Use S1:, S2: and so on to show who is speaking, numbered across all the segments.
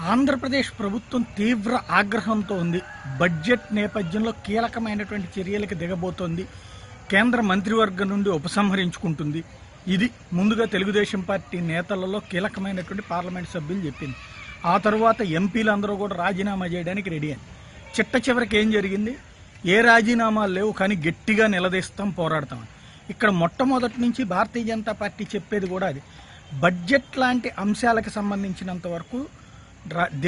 S1: ఆంధ్రప్రదేశ్ ప్రభుత్వం తీవ్ర ఆగ్రహంతో ఉంది. బడ్జెట్ నేపథ్యంలో కీలకమైనటువంటి చర్యలకు దిగబోతోంది. కేంద్ర మంత్రివర్గం నుండి ఉపసంహరించుకుంటుంది. ఇది ముందుగా తెలుగుదేశం పార్టీ నేతలలో కీలకమైనటువంటి పార్లమెంట్ సభ్యులు చెప్పింది. ఆ తర్వాత ఎంపీలు అందరూ కూడా రాజీనామా చేయడానికి రెడీ అయింది చిట్ట చివరికి ఏం జరిగింది? ఏ రాజీనామాలు లేవు కానీ గట్టిగా నిలదీస్తాం పోరాడతాం ఇక్కడ మొట్టమొదటి నుంచి భారతీయ జనతా పార్టీ చెప్పేది కూడా అది. బడ్జెట్ లాంటి అంశాలకు సంబంధించినంత వరకు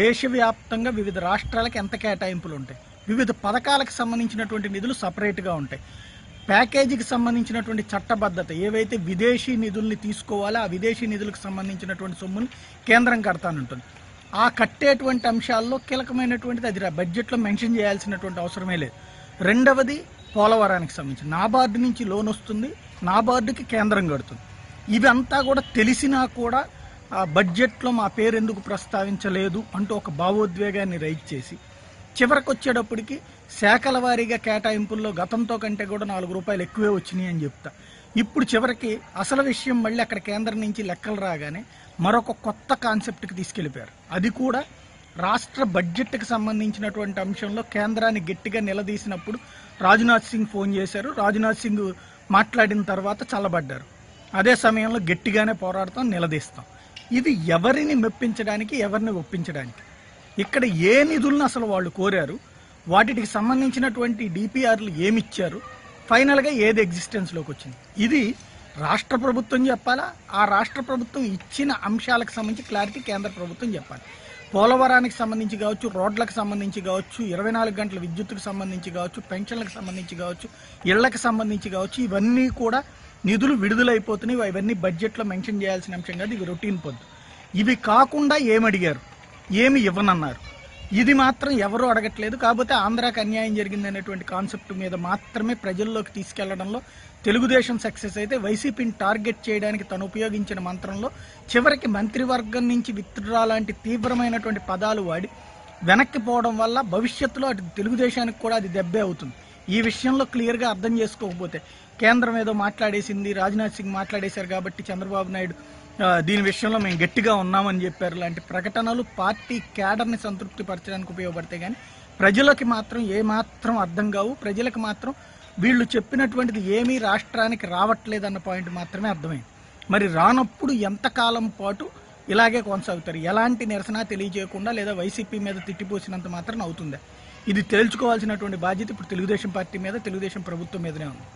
S1: దేశవ్యాప్తంగా వివిధ రాష్ట్రాలకు ఎంత కేటాయింపులు ఉంటాయి వివిధ పథకాలకు సంబంధించినటువంటి నిధులు సపరేట్గా ఉంటాయి. ప్యాకేజీకి సంబంధించినటువంటి చట్టబద్ధత ఏవైతే విదేశీ నిధుల్ని తీసుకోవాలో ఆ విదేశీ నిధులకు సంబంధించినటువంటి సొమ్ముని కేంద్రం కడతానంటుంది. ఆ కట్టేటువంటి అంశాల్లో కీలకమైనటువంటిది అది బడ్జెట్లో మెన్షన్ చేయాల్సినటువంటి అవసరమే లేదు. రెండవది పోలవరానికి సంబంధించి. నాబార్డు నుంచి లోన్ వస్తుంది నాబార్డుకి కేంద్రం కడుతుంది. ఇవంతా కూడా తెలిసినా కూడా ఆ బడ్జెట్లో మా పేరు ఎందుకు ప్రస్తావించలేదు అంటూ ఒక భావోద్వేగాన్ని రైజ్ చేసి చివరికి వచ్చేటప్పటికి శాఖల వారీగా కేటాయింపుల్లో గతంతో కంటే కూడా నాలుగు రూపాయలు ఎక్కువే వచ్చినాయి అని చెప్తా. ఇప్పుడు చివరికి అసలు విషయం మళ్ళీ అక్కడ కేంద్రం నుంచి లెక్కలు రాగానే మరొక కొత్త కాన్సెప్ట్కి తీసుకెళ్ళిపోయారు. అది కూడా రాష్ట్ర బడ్జెట్కి సంబంధించినటువంటి అంశంలో కేంద్రాన్ని గట్టిగా నిలదీసినప్పుడు రాజ్నాథ్ సింగ్ ఫోన్ చేశారు. రాజ్నాథ్ సింగ్ మాట్లాడిన తర్వాత చల్లబడ్డారు. అదే సమయంలో గట్టిగానే పోరాడతాం నిలదీస్తాం. ఇది ఎవరిని మెప్పించడానికి ఎవరిని ఒప్పించడానికి? ఇక్కడ ఏ నిధులను అసలు వాళ్ళు కోరారు? వాటికి సంబంధించినటువంటి డిపిఆర్లు ఏమిచ్చారు? ఫైనల్గా ఏది ఎగ్జిస్టెన్స్లోకి వచ్చింది? ఇది రాష్ట్ర ప్రభుత్వం చెప్పాలా? ఆ రాష్ట్ర ప్రభుత్వం ఇచ్చిన అంశాలకు సంబంధించి క్లారిటీ కేంద్ర ప్రభుత్వం చెప్పాలి. పోలవరానికి సంబంధించి కావచ్చు రోడ్లకు సంబంధించి కావచ్చు ఇరవై నాలుగు గంటల విద్యుత్తుకు సంబంధించి కావచ్చు పెన్షన్లకు సంబంధించి కావచ్చు ఇళ్ళకు సంబంధించి కావచ్చు ఇవన్నీ కూడా నిధులు విడుదలైపోతున్నాయి. అవన్నీ బడ్జెట్లో మెన్షన్ చేయాల్సిన అంశం కాదు ఇవి రొటీన్ పొద్దు. ఇవి కాకుండా ఏమడిగారు? ఏమి ఇవ్వనన్నారు? ఇది మాత్రం ఎవరు అడగట్లేదు. కాకపోతే ఆంధ్రాకి అన్యాయం జరిగింది అనేటువంటి కాన్సెప్ట్ మీద మాత్రమే ప్రజల్లోకి తీసుకెళ్ళడంలో తెలుగుదేశం సక్సెస్ అయితే వైసీపీని టార్గెట్ చేయడానికి తను ఉపయోగించిన మంత్రంలో చివరికి మంత్రివర్గం నుంచి విత్డ్రా లాంటి తీవ్రమైనటువంటి పదాలు వాడి వెనక్కి పోవడం వల్ల భవిష్యత్తులో అటు తెలుగుదేశానికి కూడా అది దెబ్బే అవుతుంది. ఈ విషయంలో క్లియర్గా అర్థం చేసుకోకపోతే కేంద్రం ఏదో మాట్లాడేసింది రాజ్నాథ్ సింగ్ మాట్లాడేశారు కాబట్టి చంద్రబాబు నాయుడు దీని విషయంలో మేము గట్టిగా ఉన్నామని చెప్పారు. లాంటి ప్రకటనలు పార్టీ క్యాడర్ని సంతృప్తి పరచడానికి ఉపయోగపడతాయి కానీ ప్రజలకి మాత్రం ఏమాత్రం అర్థం కావు. ప్రజలకు మాత్రం వీళ్ళు చెప్పినటువంటిది ఏమీ రాష్ట్రానికి రావట్లేదన్న పాయింట్ మాత్రమే అర్థమైంది. మరి రానప్పుడు ఎంతకాలం పాటు ఇలాగే కొనసాగుతారు? ఎలాంటి నిరసన తెలియజేయకుండా లేదా వైసీపీ మీద తిట్టిపోసినంత మాత్రం అవుతుందా? ఇది తేల్చుకోవాల్సినటువంటి బాధ్యత ఇప్పుడు తెలుగుదేశం పార్టీ మీద తెలుగుదేశం ప్రభుత్వం మీదనే ఉంది.